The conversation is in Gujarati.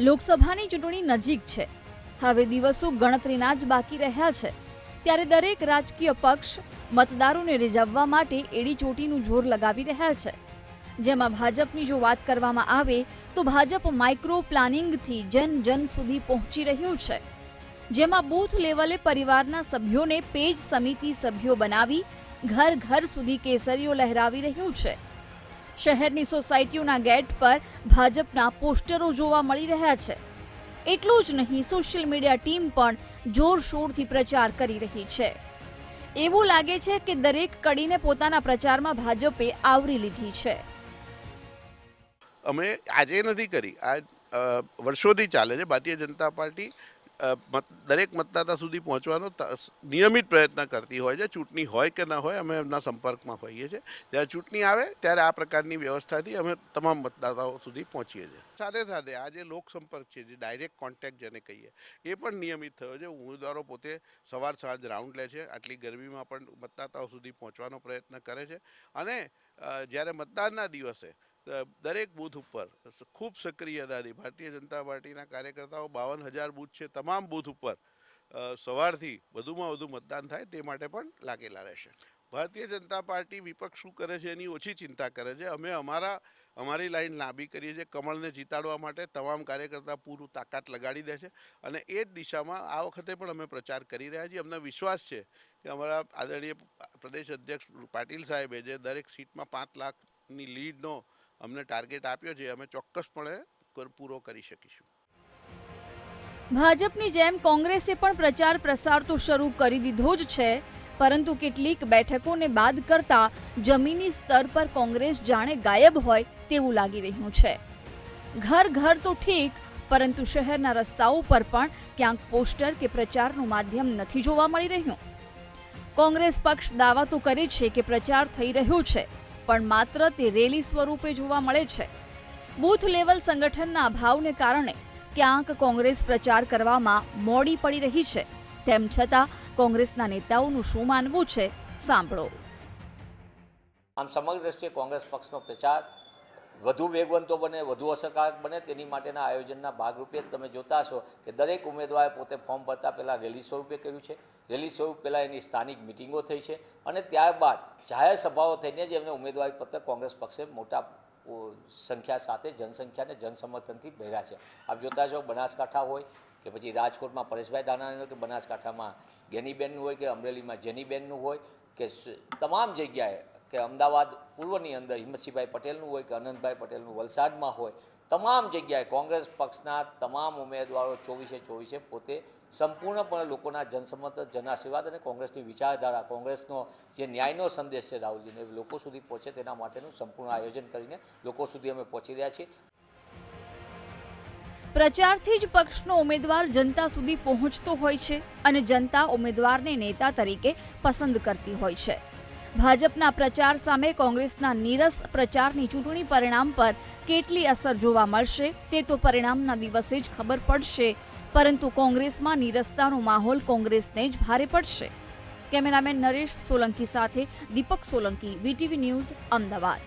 લોકસભાની ચૂંટણી નજીક છે. હવે દિવસો ગણતરીના જ બાકી રહ્યા છે. ત્યારે દરેક રાજકીય પક્ષ મતદારોને રીઝવવા માટે એડી ચોટીનું જોર લગાવી રહ્યા છે. જેમાં ભાજપની જો વાત કરવામાં આવે, તો ભાજપ માઇક્રો પ્લાનિંગથી જન જન સુધી પહોંચી રહ્યું છે. જેમાં બૂથ લેવલે પરિવારના સભ્યોને પેજ સમિતિ સભ્યો બનાવી ઘર ઘર સુધી કેસરીઓ લહેરાવી રહ્યું છે. શહેરની સોસાયટીઓના ગેટ પર ભાજપના પોસ્ટરો જોવા મળી રહ્યા છે. એટલું જ નહીં, સોશિયલ મીડિયા ટીમ પણ જોરશોરથી પ્રચાર કરી રહી છે. એવું લાગે છે કે દરેક કડીને પોતાના પ્રચારમાં ભાજપે આવરી લીધી છે. અમે આજે નથી કરી. આ વર્ષોથી ચાલે છે. ભારતીય જનતા પાર્ટી દરેક મતદાતા સુધી પહોંચવાનો નિયમિત પ્રયત્ન કરતી હોય છે, ચૂંટણી હોય કે ના હોય અમે એમના સંપર્કમાં હોઈએ છીએ. જ્યારે ચૂંટણી આવે, ત્યારે આ પ્રકારની વ્યવસ્થાથી અમે તમામ મતદાતાઓ સુધી પહોંચીએ છીએ. સાથે સાથે આ જે લોકસંપર્ક છે, જે ડાયરેક્ટ કોન્ટેક્ટ જેને કહીએ, એ પણ નિયમિત થયો છે. ઉમેદવારો પોતે સવાર સાંજ રાઉન્ડ લે છે. આટલી ગરમીમાં પણ મતદાતાઓ સુધી પહોંચવાનો પ્રયત્ન કરે છે. અને જ્યારે મતદાનના દિવસે દરેક બૂથ ઉપર, ખૂબ ખૂબ સક્રિયતાથી ભારતીય જનતા પાર્ટીના કાર્યકર્તાઓ, બાવન હજાર બૂથ છે, તમામ બૂથ ઉપર સવારથી વધુમાં વધુ મતદાન થાય તે માટે પણ લાગેલા રહેશે. ભારતીય જનતા પાર્ટી વિપક્ષ શું કરે છે એની ઓછી ચિંતા કરે છે. અમે અમારા, અમારી લાઈન લાંબી કરીએ છીએ. કમળને જીતાડવા માટે તમામ કાર્યકર્તા પૂરું તાકાત લગાડી દે છે અને એ જ દિશામાં આ વખતે પણ અમે પ્રચાર કરી રહ્યા છીએ. અમને વિશ્વાસ છે કે અમારા આદરણીય પ્રદેશ અધ્યક્ષ પાટીલ સાહેબે જે દરેક સીટમાં પાંચ લાખની લીડનો અમને ટાર્ગેટ આપ્યો છે, અમે ચોક્કસપણે પૂરો કરી શકીશું. ભાજપની જેમ કોંગ્રેસે પણ પ્રચાર પ્રસાર તો શરૂ કરી દીધો જ છે, પરંતુ કેટલીક બેઠકોને બાદ કરતા જમીની સ્તર પર કોંગ્રેસ જાણે ગાયબ હોય તેવું લાગી રહ્યું છે. ઘર ઘર તો ઠીક, પરંતુ શહેરના રસ્તાઓ પર પણ ક્યાંક પોસ્ટર કે પ્રચારનું માધ્યમ નથી જોવા મળી રહ્યું. કોંગ્રેસ પક્ષ દાવા તો કરે છે કે પ્રચાર થઈ રહ્યો છે પણ માત્ર તે રેલી સ્વરૂપે જોવા મળે છે. બૂથ લેવલ સંગઠનના અભાવને કારણે ક્યાંક કોંગ્રેસ પ્રચાર કરવામાં મોડી પડી રહી છે. તેમ છતાં કોંગ્રેસના નેતાઓનું શું માનવું છે, સાંભળો. આમ સમગ્ર દ્રષ્ટિએ કોંગ્રેસ પક્ષનો પ્રચાર વધુ વેગવંતો બને, વધુ અસરકારક બને, તેની માટેના આયોજનના ભાગરૂપે તમે જોતા છો કે દરેક ઉમેદવારે પોતે ફોર્મ ભરતા પહેલાં રેલી સ્વરૂપે કર્યું છે. રેલી સ્વરૂપ પહેલાં એની સ્થાનિક મિટિંગો થઈ છે અને ત્યારબાદ જાહેર સભાઓ થઈને જ એમને ઉમેદવારી પત્ર કોંગ્રેસ પક્ષે મોટા સંખ્યા સાથે જનસંખ્યાને જનસમર્થનથી ભર્યા છે. આપ જોતા છો બનાસકાંઠા હોય કે પછી રાજકોટમાં પરેશભાઈ દાનાનું હોય કે બનાસકાંઠામાં ગેનીબેનનું હોય કે અમરેલીમાં જેનીબેનનું હોય કે તમામ જગ્યાએ કે અમદાવાદ પૂર્વની અંદર હિંમતસિંહભાઈ પટેલનું હોય કે અનંતભાઈ પટેલનું વલસાડમાં હોય, તમામ જગ્યાએ કોંગ્રેસ પક્ષના તમામ ઉમેદવારો ચોવીસે ચોવીસે પોતે સંપૂર્ણપણે લોકોના જનસંમત જનાશીર્વાદ અને કોંગ્રેસની વિચારધારા, કોંગ્રેસનો જે ન્યાયનો સંદેશ છે રાહુલજીને લોકો સુધી પહોંચે તેના માટેનું સંપૂર્ણ આયોજન કરીને લોકો સુધી અમે પહોંચી રહ્યા છીએ. પ્રચારથી જ પક્ષનો ઉમેદવાર જનતા સુધી પહોંચતો હોય છે અને જનતા ઉમેદવારને નેતા તરીકે પસંદ કરતી હોય છે. ભાજપના પ્રચાર સામે કોંગ્રેસના નીરસ પ્રચારની ચૂંટણી પરિણામ પર કેટલી અસર જોવા મળશે તે તો પરિણામના દિવસે જ ખબર પડશે, પરંતુ કોંગ્રેસમાં નીરસતાનો માહોલ કોંગ્રેસને જ ભારે પડશે. કેમેરામેન નરેશ સોલંકી સાથે દીપક સોલંકી, વીટીવી ન્યૂઝ, અમદાવાદ.